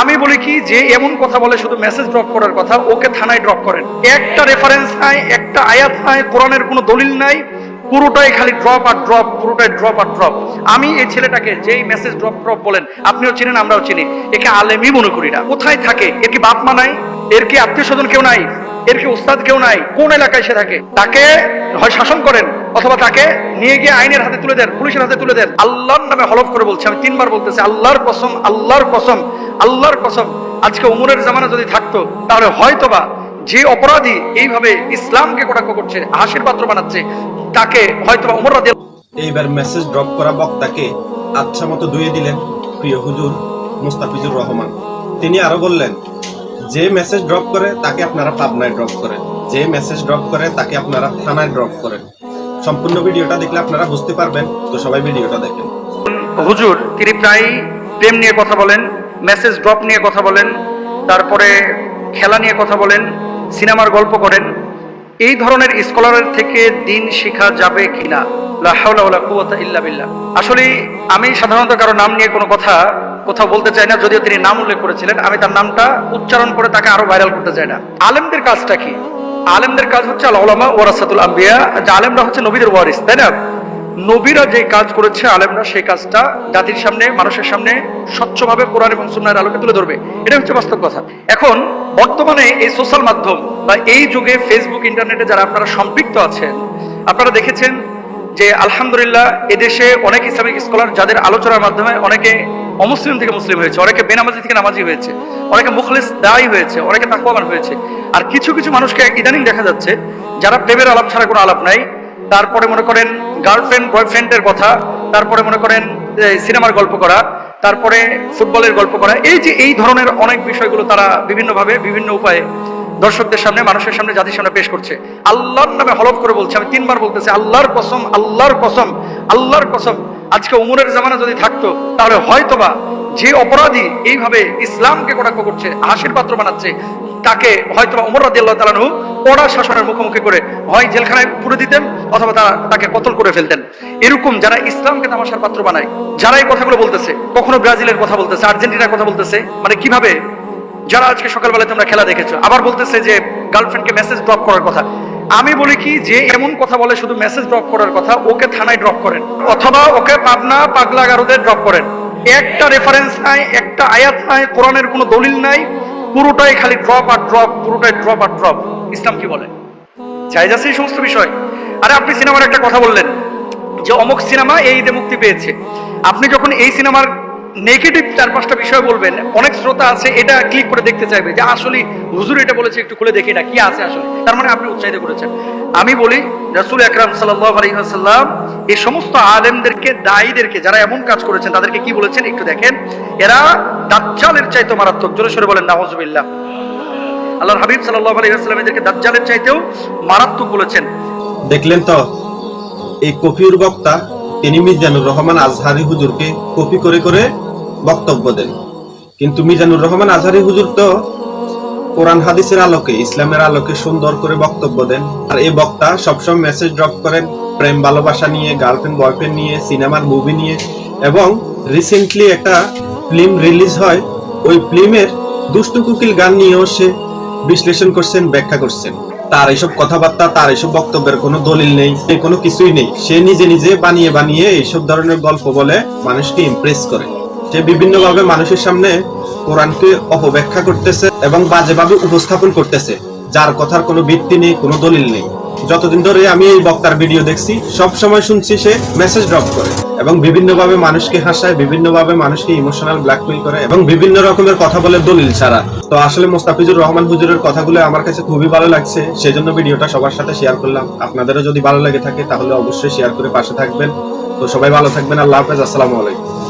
আমি বলি কি, যে এমন কথা বলে শুধু মেসেজ ড্রপ করার কথা, ওকে থানায় ড্রপ করেন। একটা রেফারেন্স নাই, একটা আয়াত নাই, কোরআনের কোনো দলিল নাই, পুরোটাই খালি ড্রপ আর ড্রপ পুরোটাই ড্রপ আর ড্রপ আমি এই ছেলেটাকে যেই মেসেজ ড্রপ ড্রপ বলেন, আপনিও চিনেন, আমরাও চিনি, একে আলেমই মনে করি না। কোথায় থাকে? এর কি বাপ মা নাই? এর কি আত্মীয় স্বজন কেউ নাই? এর কি উস্তাদ কেউ নাই? কোন এলাকায় সে থাকে? তাকে হয় শাসন করেন। অথবা তাকে নিয়ে গিয়ে আইনের হাতে তুলে দেন, পুলিশের হাতে তুলে দেন। আল্লাহর নামে হলফ করে বলছি, আমি তিনবার বলতেছি, আল্লাহর কসম আল্লাহর কসম আল্লাহর কসম। আজকে উমরের জামানা যদি থাকতো, তাহলে হয়তোবা যে অপরাধী এইভাবে ইসলামকে কটাক্ষ করছে, হাসির পাত্র বানাচ্ছে, তাকে হয়তোবা উমর রাজি এইবার মেসেজ ড্রপ করা বক্তাকে আচ্ছা মতো ধুয়ে দিলেন প্রিয় হুজুর মুস্তাফিজুর রহমান। তিনি আরও বললেন, যে মেসেজ ড্রপ করে, তাকে আপনারা পাবনায় ড্রপ করেন। যে মেসেজ ড্রপ করে, তাকে আপনারা থানায় ড্রপ করেন। সম্পূর্ণ ভিডিওটা দেখলে আপনারা বুঝতে পারবেন। তো সবাই ভিডিওটা দেখেন। হুজুর, তিনি প্রায় প্রেম নিয়ে কথা বলেন মেসেজ ড্রপ নিয়ে কথা বলেন, তারপরে খেলা নিয়ে কথা বলেন, সিনেমার গল্প করেন। এই ধরনের স্কলারের থেকে দিন শেখা যাবে কিনা? আসলে আমি সাধারণত কারও নাম নিয়ে কোনো কথা কোথাও বলতে চাই না, যদিও তিনি নাম উল্লেখ করেছিলেন, আমি তার নামটা উচ্চারণ করে তাকে আরও ভাইরাল করতে চাই না। আলেমদের কাজটা কি? আলেমদের কাজ হচ্ছে আল ওলামা ওয়ারাসাতুল আম্বিয়া। যে আলেমরা হচ্ছে নবীদের ওয়ারিস, তাই না? নবীরা যে কাজ করেছে, আলেমরা সেই কাজটা জাতির সামনে, মানুষের সামনে স্বচ্ছভাবে কোরআন এবং সুন্নাহের আলোকে তুলে ধরবে। এটা হচ্ছে বাস্তব কথা। এখন, বর্তমানে এই সোশ্যাল মাধ্যম বা এই যুগে ফেসবুক, ইন্টারনেটে যারা আপনারা সম্পৃক্ত আছেন, আপনারা দেখেছেন যে আলহামদুলিল্লাহ এদেশে অনেক ইসলামিক স্কলার, যাদের আলোচনার মাধ্যমে অনেকে অমুসলিম থেকে মুসলিম হয়েছে, অনেকে বেনামাজি থেকে নামাজি হয়েছে, অনেকে মুখলিস দায়ী হয়েছে, অনেকে তাকওয়াবান হয়েছে। আর কিছু কিছু মানুষকে ইদানিং দেখা যাচ্ছে যারা প্রেমের আলাপ ছাড়া কোনো আলাপ নাই। তারপরে মনে করেন গার্লফ্রেন্ড বয়ফ্রেন্ডের কথা, তারপরে মনে করেন সিনেমার গল্প করা, তারপরে ফুটবলের গল্প করা। এই যে এই ধরনের অনেক বিষয়গুলো তারা বিভিন্নভাবে, বিভিন্ন উপায়ে দর্শকদের সামনে, মানুষের সামনে, জাতির সামনে পেশ করছে। আল্লাহর নামে হলফ করে বলছে, আমি তিনবার বলতেছি, আল্লাহর কসম আল্লাহর কসম আল্লাহর কসম। আজকে উমরের জামানা যদি থাকতো, তাহলে হয়তোবা যে অপরাধী এইভাবে ইসলামকে কটাক্ষ করছে, হাসির পাত্র বানাচ্ছে, তাকে হয়তো উমর রাজি আল্লাহ তালানহু কড়া শাসনের মুখোমুখি করে হয় জেলখানায় পুরে দিতেন, অথবা তারা তাকে কতল করে ফেলতেন। এরকম যারা ইসলামকে তামাশার পাত্র বানায়, যারা এই কথাগুলো বলতেছে, কখনো ব্রাজিলের কথা বলতেছে, আর্জেন্টিনার কথা বলতেছে মানে কীভাবে? যারা আজকে সকালবেলায় তোমরা খেলা দেখেছ, আবার বলতেছে যে গার্লফ্রেন্ডকে মেসেজ ড্রপ করার কথা। আমি বলি কি, যে এমন কথা বলে শুধু মেসেজ ড্রপ করার কথা, ওকে থানায় ড্রপ করেন, অথবা ওকে পাবনা পাগলা গারুদের ড্রপ করেন। একটা রেফারেন্স নাই, একটা আয়াত নাই, কোরআনের কোনো দলিল নাই, পুরোটাই খালি ড্রপ আর ড্রপ পুরোটাই ড্রপ আর ড্রপ ইসলাম কি বলে? চাই যাচ্ছে এই সমস্ত বিষয়। আরে আপনি সিনেমার একটা কথা বললেন, যে অমুক সিনেমা এই ঈদে মুক্তি পেয়েছে। আপনি যখন এই সিনেমার নেগেটিভ চার, পাঁচটা বিষয় বলবেন। অনেক শ্রোতা আছে, এটা ক্লিক করে দেখতে চাইবে যে আসলে হুজুর এটা বলেছে, একটু খুলে দেখি না কি আছে আসলে। তার মানে আপনি উৎসাহিত করেছেন। আমি বলি, রাসূল আকরাম ওয়াসাল্লাম এই সমস্ত আলেমদেরকে, দায়ীদেরকে যারা এমন কাজ করেছেন, তাদেরকে কি বলেছেন একটু দেখেন। এরা দাজ্জালের চাইতে মারাত্মক। জোরে সরে বলেন, নাউজুবিল্লাহ। আল্লাহর হাবিব সাল্লাল্লাহু আলাইহি ওয়াসাল্লাম এদেরকে দাজ্জালের চাইতেও মারাত্মক বলেছেন। দেখলেন তো, এই কফির বক্তা, তিনি মিজানুর রহমান আজহারি হুজুরকে কপি করে করে বক্তব্য দেন। কিন্তু মিজানুর রহমান আজহারি হুজুর তো কোরআন হাদিসের আলোকে, ইসলামের আলোকে সুন্দর করে বক্তব্য দেন। আর এই বক্তা সবসময় মেসেজ ড্রপ করেন, প্রেম, ভালোবাসা নিয়ে গার্লফ্রেন্ড বয়ফ্রেন্ড নিয়ে সিনেমার মুভি নিয়ে। এবং রিসেন্টলি একটা ফিল্ম রিলিজ হয়, ওই ফিল্মের দুষ্টু কুকিল গান নিয়েও সে বিশ্লেষণ করছেন, ব্যাখ্যা করছেন। তার এইসব কথাবার্তা, তার এইসব বক্তব্যের কোনো দলিল নেই, কোনো কিছুই নেই। সে নিজে নিজে বানিয়ে বানিয়ে এইসব ধরনের গল্প বলে মানুষকে ইমপ্রেস করে। সে বিভিন্নভাবে মানুষের সামনে কোরআনকে অপব্যাখ্যা করতেছে এবং বাজেভাবে উপস্থাপন করতেছে, যার কথার কোনো ভিত্তি নেই, কোনো দলিল নেই। যতদিন ধরে আমি এই বক্তার ভিডিও দেখছি, সব সময় শুনছি সে মেসেজ ড্রপ করে এবং বিভিন্নভাবে মানুষকে হাসায়, বিভিন্নভাবে মানুষকে ইমোশনাল ব্ল্যাকমেল করে এবং বিভিন্ন রকমের কথা বলে দলিল ছাড়া। তো আসলে মোস্তাফিজুর রহমান হুজুরের কথাগুলো আমার কাছে খুবই ভালো লাগছে, সেজন্য ভিডিওটা সবার সাথে শেয়ার করলাম। আপনাদেরও যদি ভালো লেগে থাকে, তাহলে অবশ্যই শেয়ার করে পাশে থাকবেন। তো সবাই ভালো থাকবেন, আল্লাহ হাফেজ, আসসালামু আলাইকুম।